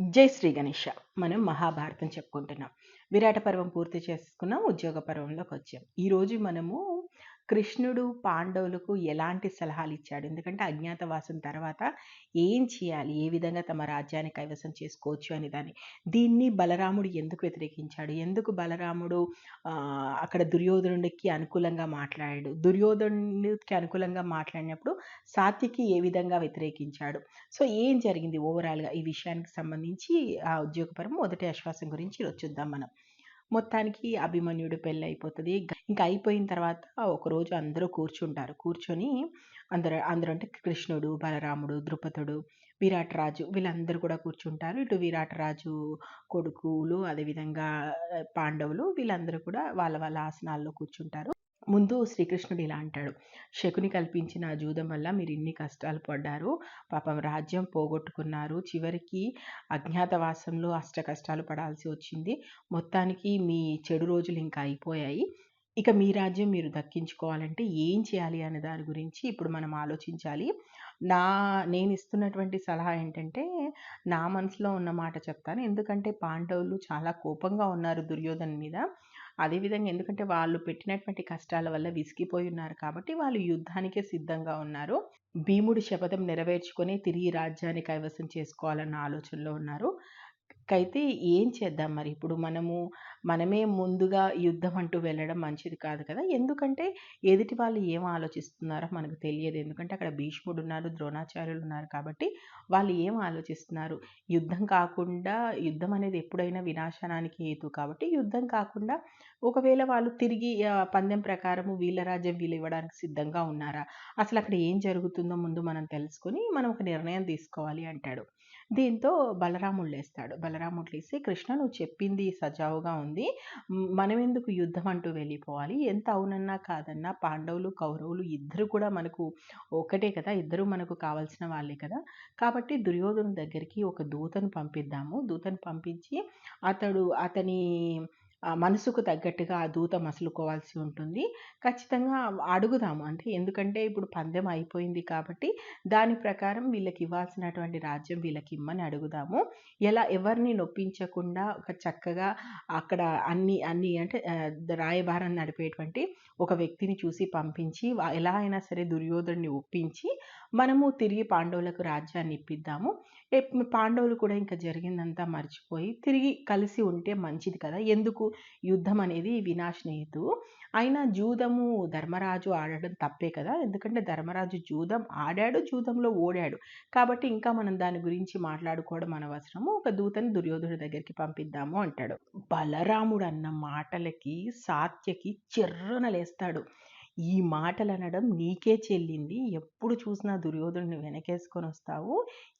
జై శ్రీ గణేష. మనం మహాభారతం చెప్పుకుంటున్నాం. విరాట పర్వం పూర్తి చేసుకున్నాం ఉద్యోగ పర్వంలోకి వచ్చాం. ఈరోజు మనము కృష్ణుడు పాండవులకు ఎలాంటి సలహాలు ఇచ్చాడు? ఎందుకంటే అజ్ఞాతవాసం తర్వాత ఏం చేయాలి? ఏ విధంగా తమ రాజ్యాన్ని కైవసం చేసుకోవచ్చు అని దాన్ని. దీన్ని బలరాముడు ఎందుకు వ్యతిరేకించాడు? ఎందుకు బలరాముడు అక్కడ దుర్యోధనుడికి అనుకూలంగా మాట్లాడాడు? దుర్యోధనుడికి అనుకూలంగా మాట్లాడినప్పుడు సాత్యకి ఏ విధంగా వ్యతిరేకించాడు? సో ఏం జరిగింది? ఓవరాల్గా ఈ విషయానికి సంబంధించి ఆ ఉద్యోగపరం మొదటి ఆశ్వాసం గురించి ఈరోజు చూద్దాం మనం. మొత్తానికి అభిమన్యుడు పెళ్ళి అయిపోతుంది. ఇంకా అయిపోయిన తర్వాత ఒకరోజు అందరూ కూర్చుంటారు. కూర్చొని అందరూ అందరూ అంటే కృష్ణుడు బలరాముడు ద్రుపదుడు విరాటరాజు వీళ్ళందరూ కూడా కూర్చుంటారు. ఇటు విరాటరాజు కొడుకులు అదేవిధంగా పాండవులు వీళ్ళందరూ కూడా వాళ్ళ వాళ్ళ ఆసనాల్లో కూర్చుంటారు. ముందు శ్రీకృష్ణుడు ఇలా అంటాడు శకుని కల్పించిన జూదం వల్ల మీరు ఇన్ని కష్టాలు పడ్డారు పాపం రాజ్యం పోగొట్టుకున్నారు చివరికి అజ్ఞాతవాసంలో అష్ట కష్టాలు పడాల్సి వచ్చింది మొత్తానికి మీ చెడు రోజులు ఇంకా అయిపోయాయి. ఇక మీ రాజ్యం మీరు దక్కించుకోవాలంటే ఏం చేయాలి అనే దాని గురించి ఇప్పుడు మనం ఆలోచించాలి. నా నేను ఇస్తున్నటువంటి సలహా ఏంటంటే నా మనసులో ఉన్న మాట చెప్తాను. ఎందుకంటే పాండవులు చాలా కోపంగా ఉన్నారు దుర్యోధన్ మీద. అదేవిధంగా ఎందుకంటే వాళ్ళు పెట్టినటువంటి కష్టాల వల్ల విసిగిపోయి ఉన్నారు కాబట్టి వాళ్ళు యుద్ధానికే సిద్ధంగా ఉన్నారు. భీముడి శపథం నెరవేర్చుకొని తిరిగి రాజ్యాన్ని కైవసం చేసుకోవాలన్న ఆలోచనలో ఉన్నారు. అయితే ఏం చేద్దాం మరి? ఇప్పుడు మనము మనమే ముందుగా యుద్ధం అంటూ వెళ్ళడం మంచిది కాదు కదా? ఎందుకంటే ఎదుటి వాళ్ళు ఏం ఆలోచిస్తున్నారో మనకు తెలియదు. ఎందుకంటే అక్కడ భీష్ముడు ఉన్నారు ద్రోణాచార్యులు ఉన్నారు కాబట్టి వాళ్ళు ఏం ఆలోచిస్తున్నారు? యుద్ధం కాకుండా యుద్ధం అనేది ఎప్పుడైనా వినాశనానికి హేతు కాబట్టి యుద్ధం కాకుండా ఒకవేళ వాళ్ళు తిరిగి పందెం ప్రకారము వీళ్ళ రాజ్యం వీళ్ళు ఇవ్వడానికి సిద్ధంగా ఉన్నారా? అసలు అక్కడ ఏం జరుగుతుందో ముందు మనం తెలుసుకొని మనం ఒక నిర్ణయం తీసుకోవాలి అంటాడు. దీంతో బలరాముడు లేస్తాడు. బలరాముడు లేసి కృష్ణ నువ్వు చెప్పింది సజావుగా ఉంది. మనం ఎందుకు యుద్ధం అంటూ వెళ్ళిపోవాలి? ఎంత అవునన్నా కాదన్నా పాండవులు కౌరవులు ఇద్దరు కూడా మనకు ఒకటే కదా. ఇద్దరు మనకు కావాల్సిన వాళ్ళే కదా. కాబట్టి దుర్యోధను దగ్గరికి ఒక దూతను పంపిద్దాము. దూతను పంపించి అతడు అతని మనసుకు తగ్గట్టుగా ఆ దూత మసులుకోవాల్సి ఉంటుంది. ఖచ్చితంగా అడుగుదాము. అంటే ఎందుకంటే ఇప్పుడు పందెం అయిపోయింది కాబట్టి దాని ప్రకారం వీళ్ళకి ఇవ్వాల్సినటువంటి రాజ్యం వీళ్ళకి ఇమ్మని అడుగుదాము. ఎలా ఎవరిని నొప్పించకుండా ఒక చక్కగా అక్కడ అన్ని అన్ని అంటే రాయబారం నడిపేటువంటి ఒక వ్యక్తిని చూసి పంపించి ఎలా అయినా సరే దుర్యోధుడిని ఒప్పించి మనము తిరిగి పాండవులకు రాజ్యాన్ని ఇప్పిద్దాము. పాండవులు కూడా ఇంకా జరిగిందంతా మర్చిపోయి తిరిగి కలిసి ఉంటే మంచిది కదా. ఎందుకు? యుద్ధం అనేది వినాశనేతు అయినా జూదము ధర్మరాజు ఆడడం తప్పే కదా. ఎందుకంటే ధర్మరాజు జూదం ఆడాడు జూదంలో ఓడాడు. కాబట్టి ఇంకా మనం దాని గురించి మాట్లాడుకోవడం అనవసరము. ఒక దూతని దుర్యోధుడి దగ్గరికి పంపిద్దాము అంటాడు. బలరాముడు అన్న మాటలకి సాత్యకి చిర్రన లేస్తాడు. ఈ మాటలు అనడం నీకే చెల్లింది. ఎప్పుడు చూసినా దుర్యోధుడిని వెనకేసుకొని వస్తావు.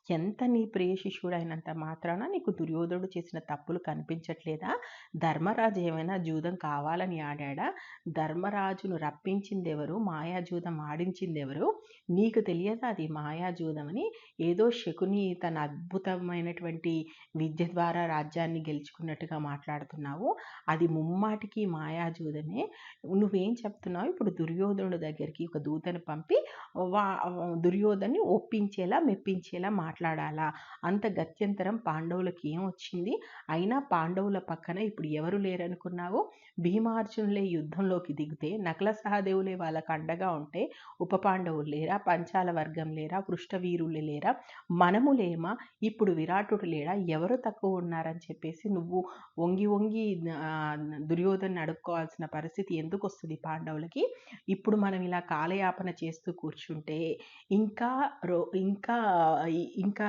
ఎంత నీ ప్రియ శిష్యుడైనంత మాత్రాన నీకు దుర్యోధనుడు చేసిన తప్పులు కనిపించట్లేదా? ధర్మరాజు ఏమైనా జూదం కావాలని ఆడా ధర్మరాజును రప్పించింది ఎవరు మాయాజూదం ఆడించింది ఎవరు నీకు తెలియదా అది మాయాజూదం అని ఏదో శకుని తన అద్భుతమైనటువంటి విద్య ద్వారా రాజ్యాన్ని గెలుచుకున్నట్టుగా మాట్లాడుతున్నావు. అది ముమ్మాటికి మాయాజూదమే. నువ్వేం చెప్తున్నావు? ఇప్పుడు దుర్యోధనుడు దగ్గరికి ఒక దూతను పంపి వా దుర్యోధన్ని ఒప్పించేలా మెప్పించేలా మాట్లాడాలా? అంత గత్యంతరం పాండవులకి ఏం వచ్చింది? అయినా పాండవుల పక్కన ఇప్పుడు ఎవరు లేరనుకున్నావు? భీమార్జునులే యుద్ధంలోకి దిగితే నకల సహదేవులే వాళ్ళకు అండగా ఉంటే ఉప పాండవులు లేరా? పంచాల వర్గం లేరా? పృష్ఠవీరులు లేరా? మనము లేమా? ఇప్పుడు విరాటుడు లేడా? ఎవరు తక్కువ ఉన్నారని చెప్పేసి నువ్వు వంగి వంగి దుర్యోధన అడుక్కోవాల్సిన పరిస్థితి ఎందుకు వస్తుంది పాండవులకి? ఇప్పుడు మనం ఇలా కాలయాపన చేస్తూ కూర్చుంటే ఇంకా రో ఇంకా ఇంకా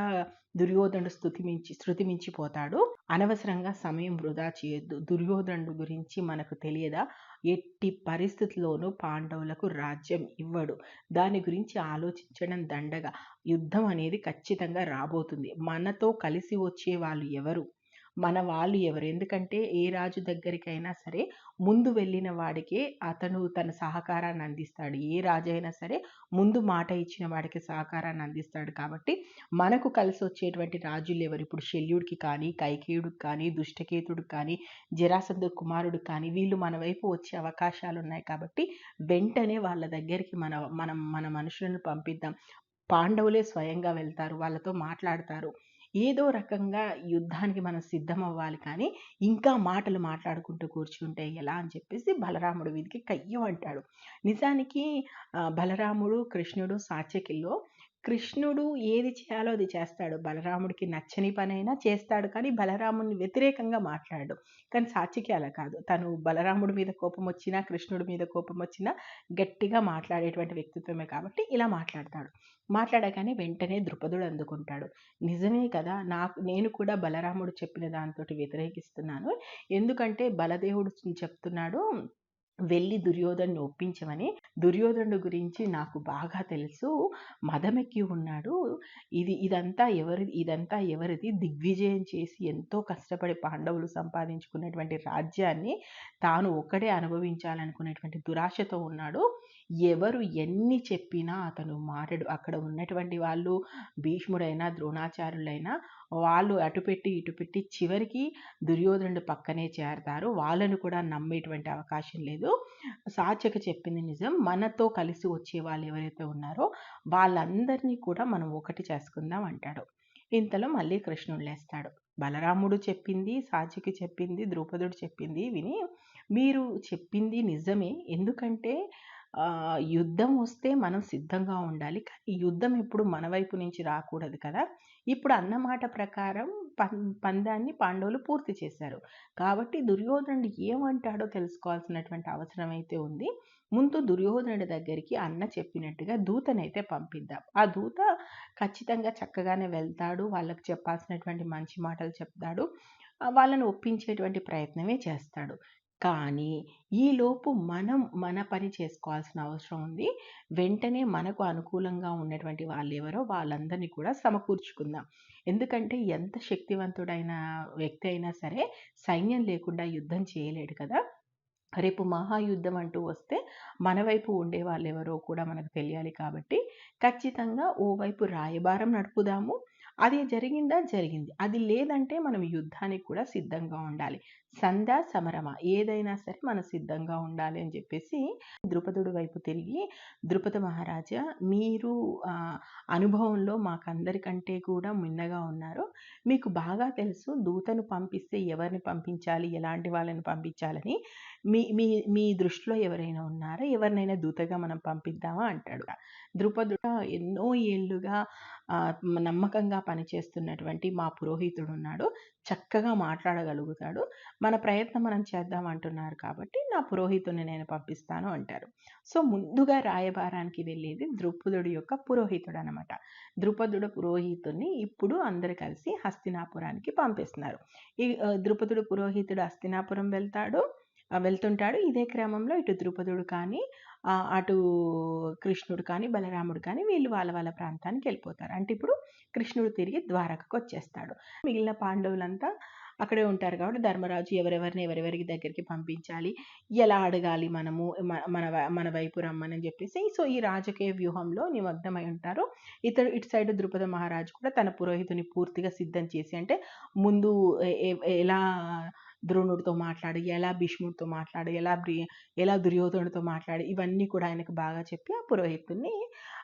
దుర్యోధనుడు స్థుతి మించి శృతి మించిపోతాడు. అనవసరంగా సమయం వృధా చేయొద్దు. దుర్యోధనుడు గురించి మనకు తెలియదా? ఎట్టి పరిస్థితుల్లోనూ పాండవులకు రాజ్యం ఇవ్వడు. దాని గురించి ఆలోచించడం దండగా. యుద్ధం అనేది ఖచ్చితంగా రాబోతుంది. మనతో కలిసి వచ్చే వాళ్ళు ఎవరు? మన వాళ్ళు ఎవరు? ఎందుకంటే ఏ రాజు దగ్గరికైనా సరే ముందు వెళ్ళిన వాడికే అతను తన సహకారాన్ని అందిస్తాడు. ఏ రాజు అయినా సరే ముందు మాట ఇచ్చిన వాడికి సహకారాన్ని అందిస్తాడు. కాబట్టి మనకు కలిసి వచ్చేటువంటి రాజులు ఎవరు? ఇప్పుడు శల్యుడికి కానీ కైకేయుడికి కానీ దుష్టకేతుడికి కానీ జరాసంధ కుమారుడు కానీ వీళ్ళు మన వైపు వచ్చే అవకాశాలు ఉన్నాయి. కాబట్టి వెంటనే వాళ్ళ దగ్గరికి మన మనం మన మనుషులను పంపిద్దాం. పాండవులే స్వయంగా వెళ్తారు. వాళ్ళతో మాట్లాడతారు. ఏదో రకంగా యుద్ధానికి మనం సిద్ధం అవ్వాలి కానీ ఇంకా మాటలు మాట్లాడుకుంటూ కూర్చుంటే ఎలా అని చెప్పేసి బలరాముడు వీధికి కయ్యం అంటాడు నిజానికి బలరాముడు కృష్ణుడు సాత్యకిలో కృష్ణుడు ఏది చేయాలో అది చేస్తాడు. బలరాముడికి నచ్చని పనైనా చేస్తాడు కానీ బలరాముని వ్యతిరేకంగా మాట్లాడు. కానీ సాత్యకి అలా కాదు. తను బలరాముడి మీద కోపం వచ్చినా కృష్ణుడి మీద కోపం వచ్చినా గట్టిగా మాట్లాడేటువంటి వ్యక్తిత్వమే కాబట్టి ఇలా మాట్లాడతాడు. మాట్లాడగానే వెంటనే ద్రుపదుడు అందుకుంటాడు. నిజమే కదా నాకు నేను కూడా బలరాముడు చెప్పిన దాంతో వ్యతిరేకిస్తున్నాను. ఎందుకంటే బలదేవుడు చెప్తున్నాడు వెళ్ళి దుర్యోధను ఒప్పించమని దుర్యోధనుడు గురించి నాకు బాగా తెలుసు. మదమెక్కి ఉన్నాడు. ఇది ఇదంతా ఎవరి ఇదంతా ఎవరిది? దిగ్విజయం చేసి ఎంతో కష్టపడి పాండవులు సంపాదించుకున్నటువంటి రాజ్యాన్ని తాను ఒక్కడే అనుభవించాలనుకునేటువంటి దురాశతో ఉన్నాడు. ఎవరు ఎన్ని చెప్పినా అతను మారడు అక్కడ ఉన్నటువంటి వాళ్ళు భీష్ముడైనా ద్రోణాచార్యులైనా వాళ్ళు అటు పెట్టి ఇటు పెట్టి చివరికి దుర్యోధనుడు పక్కనే చేరతారు. వాళ్ళను కూడా నమ్మేటువంటి అవకాశం లేదు. సాచక చెప్పింది నిజం. మనతో కలిసి వచ్చే వాళ్ళు ఎవరైతే ఉన్నారో వాళ్ళందరినీ కూడా మనం ఒకటి చేసుకుందాం అంటాడు. ఇంతలో మళ్ళీ కృష్ణుడు లేస్తాడు. బలరాముడు చెప్పింది సాచికి చెప్పింది ద్రౌపదుడు చెప్పింది విని మీరు చెప్పింది నిజమే. ఎందుకంటే యుద్ధం వస్తే మనం సిద్ధంగా ఉండాలి. కానీ యుద్ధం ఎప్పుడు మన వైపు నుంచి రాకూడదు కదా. ఇప్పుడు అన్నమాట ప్రకారం పం పందాన్ని పాండవులు పూర్తి చేశారు. కాబట్టి దుర్యోధనుడు ఏమంటాడో తెలుసుకోవాల్సినటువంటి అవసరం అయితే ఉంది. ముందు దుర్యోధనుడి దగ్గరికి అన్న చెప్పినట్టుగా దూతనైతే పంపిద్దాం. ఆ దూత ఖచ్చితంగా చక్కగానే వెళ్తాడు. వాళ్ళకి చెప్పాల్సినటువంటి మంచి మాటలు చెప్తాడు. వాళ్ళని ఒప్పించేటువంటి ప్రయత్నమే చేస్తాడు. కానీ ఈలోపు మనం మన పని చేసుకోవాల్సిన అవసరం ఉంది. వెంటనే మనకు అనుకూలంగా ఉన్నటువంటి వాళ్ళు ఎవరో వాళ్ళందరినీ కూడా సమకూర్చుకుందాం. ఎందుకంటే ఎంత శక్తివంతుడైన వ్యక్తి అయినా సరే సైన్యం లేకుండా యుద్ధం చేయలేడు కదా. రేపు మహాయుద్ధం అంటూ వస్తే మన వైపు ఉండే వాళ్ళు ఎవరో కూడా మనకు తెలియాలి కాబట్టి ఖచ్చితంగా ఓవైపు రాయబారం నడుపుదాము. అది జరిగిందా? జరిగింది. అది లేదంటే మనం యుద్ధానికి కూడా సిద్ధంగా ఉండాలి. సంధ్యా సమరమ? ఏదైనా సరే మనం సిద్ధంగా ఉండాలి అని చెప్పేసి ద్రుపదుడి వైపు తిరిగి ద్రుపద మహారాజా మీరు అనుభవంలో మాకందరికంటే కూడా మిన్నగా ఉన్నారు. మీకు బాగా తెలుసు దూతను పంపిస్తే ఎవరిని పంపించాలి? ఎలాంటి వాళ్ళని పంపించాలని. మీ మీ మీ దృష్టిలో ఎవరైనా ఉన్నారా? ఎవరినైనా దూతగా మనం పంపిద్దామా? అంటాడు. ద్రుపదుడు ఎన్నో ఏళ్ళుగా నమ్మకంగా పనిచేస్తున్నటువంటి మా పురోహితుడు ఉన్నాడు. చక్కగా మాట్లాడగలుగుతాడు. మన ప్రయత్నం మనం చేద్దాం అంటున్నారు కాబట్టి నా పురోహితుడిని నేను పంపిస్తాను అంటారు. సో ముందుగా రాయబారానికి వెళ్ళేది ద్రుపదుడు యొక్క పురోహితుడు అనమాట ద్రుపదుడు పురోహితుడిని ఇప్పుడు అందరు కలిసి హస్తినాపురానికి పంపిస్తున్నారు. ఈ ద్రుపదుడు పురోహితుడు హస్తినాపురం వెళ్తాడు. వెళ్తుంటాడు. ఇదే క్రమంలో ఇటు ద్రుపదుడు కానీ అటు కృష్ణుడు కానీ బలరాముడు కానీ వీళ్ళు వాళ్ళ వాళ్ళ ప్రాంతానికి వెళ్ళిపోతారు. అంటే ఇప్పుడు కృష్ణుడు తిరిగి ద్వారకకు వచ్చేస్తాడు. మిగిలిన పాండవులంతా అక్కడే ఉంటారు కాబట్టి ధర్మరాజు ఎవరెవరిని ఎవరెవరికి దగ్గరికి పంపించాలి? ఎలా అడగాలి మనము? మన మన వైపు రమ్మని చెప్పేసి. సో ఈ రాజకీయ వ్యూహంలో నిమగ్నమై ఉంటారు. ఇతడు ఇటు సైడ్ ద్రుపద మహారాజు కూడా తన పురోహితుని పూర్తిగా సిద్ధం చేసి అంటే ముందు ఎలా ద్రోణుడితో మాట్లాడి ఎలా భీష్ముడితో మాట్లాడి ఎలా బ్రి- ఎలా దుర్యోధనుడితో మాట్లాడి ఇవన్నీ కూడా ఆయనకు బాగా చెప్పి ఆ పురోహితుడిని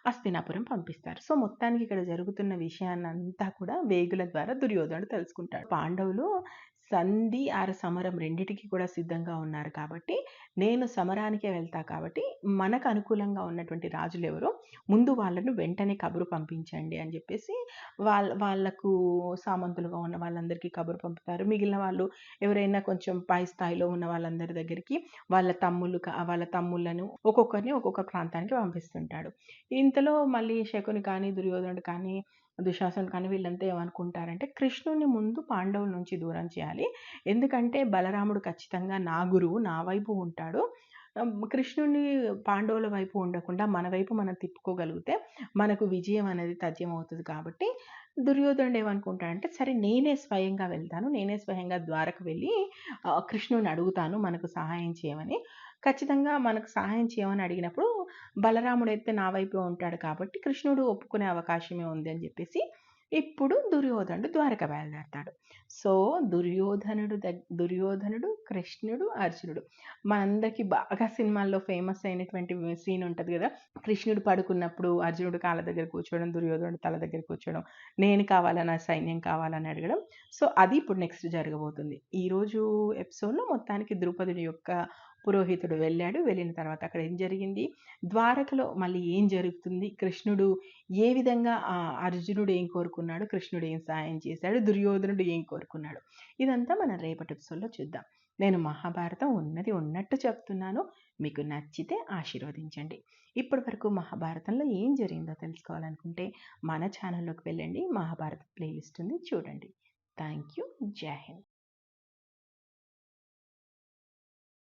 హస్తినాపురం పంపిస్తారు. సో మొత్తానికి ఇక్కడ జరుగుతున్న విషయాన్ని అంతా కూడా వేగుల ద్వారా దుర్యోధనుడు తెలుసుకుంటాడు. పాండవులు సంధి ఆర్ సమరం రెండిటికి కూడా సిద్ధంగా ఉన్నారు కాబట్టి నేను సమరానికే వెళ్తా కాబట్టి మనకు అనుకూలంగా ఉన్నటువంటి రాజులు ఎవరో ముందు వాళ్ళను వెంటనే కబురు పంపించండి అని చెప్పేసి వాళ్ళ వాళ్ళకు సామంతులుగా ఉన్న వాళ్ళందరికీ కబురు పంపుతారు. మిగిలిన వాళ్ళు ఎవరైనా కొంచెం పై స్థాయిలో ఉన్న వాళ్ళందరి దగ్గరికి వాళ్ళ తమ్ముళ్ళు వాళ్ళ తమ్ముళ్ళను ఒక్కొక్కరిని ఒక్కొక్క ప్రాంతానికి పంపిస్తుంటాడు. ఇంతలో మళ్ళీ శకుని కానీ దుర్యోధనుడు కానీ దుశాసనుడు కానీ వీళ్ళంతా ఏమనుకుంటారంటే కృష్ణుని ముందు పాండవుల నుంచి దూరం చేయాలి. ఎందుకంటే బలరాముడు ఖచ్చితంగా నా గురువు నా వైపు ఉంటాడు. కృష్ణుని పాండవుల వైపు ఉండకుండా మన వైపు మనం తిప్పుకోగలిగితే మనకు విజయం అనేది తథ్యం అవుతుంది కాబట్టి దుర్యోధనుడు ఏమనుకుంటాడంటే సరే నేనే స్వయంగా వెళ్తాను. నేనే స్వయంగా ద్వారకు వెళ్ళి కృష్ణుని అడుగుతాను మనకు సహాయం చేయమని. ఖచ్చితంగా మనకు సహాయం చేయమని అడిగినప్పుడు బలరాముడు అయితే నా వైపే ఉంటాడు కాబట్టి కృష్ణుడు ఒప్పుకునే అవకాశమే ఉంది అని చెప్పేసి ఇప్పుడు దుర్యోధనుడు ద్వారక బయలుదేరతాడు. సో దుర్యోధనుడు దగ్ దుర్యోధనుడు కృష్ణుడు అర్జునుడు మనందరికీ బాగా సినిమాల్లో ఫేమస్ అయినటువంటి సీన్ ఉంటుంది కదా. కృష్ణుడు పడుకున్నప్పుడు అర్జునుడు కాళ్ళ దగ్గర కూర్చోవడం దుర్యోధనుడు తల దగ్గర కూర్చోవడం నేను కావాలా నా సైన్యం కావాలని అడగడం. సో అది ఇప్పుడు నెక్స్ట్ జరగబోతుంది. ఈరోజు ఎపిసోడ్లో మొత్తానికి ద్రౌపదుడి యొక్క పురోహితుడు వెళ్ళాడు. వెళ్ళిన తర్వాత అక్కడ ఏం జరిగింది? ద్వారకలో మళ్ళీ ఏం జరుగుతుంది? కృష్ణుడు ఏ విధంగా ఆ అర్జునుడు ఏం కోరుకున్నాడు? కృష్ణుడు ఏం సాయం చేశాడు? దుర్యోధనుడు ఏం కోరుకున్నాడు? ఇదంతా మనం రేపటి ఎపిసోడ్లో చూద్దాం. నేను మహాభారతం ఉన్నది ఉన్నట్టు చెప్తున్నాను. మీకు నచ్చితే ఆశీర్వదించండి. ఇప్పటి వరకు మహాభారతంలో ఏం జరిగిందో తెలుసుకోవాలనుకుంటే మన ఛానల్లోకి వెళ్ళండి. మహాభారత ప్లేలిస్ట్ ఉంది. చూడండి. థ్యాంక్ యూ జై హింద్.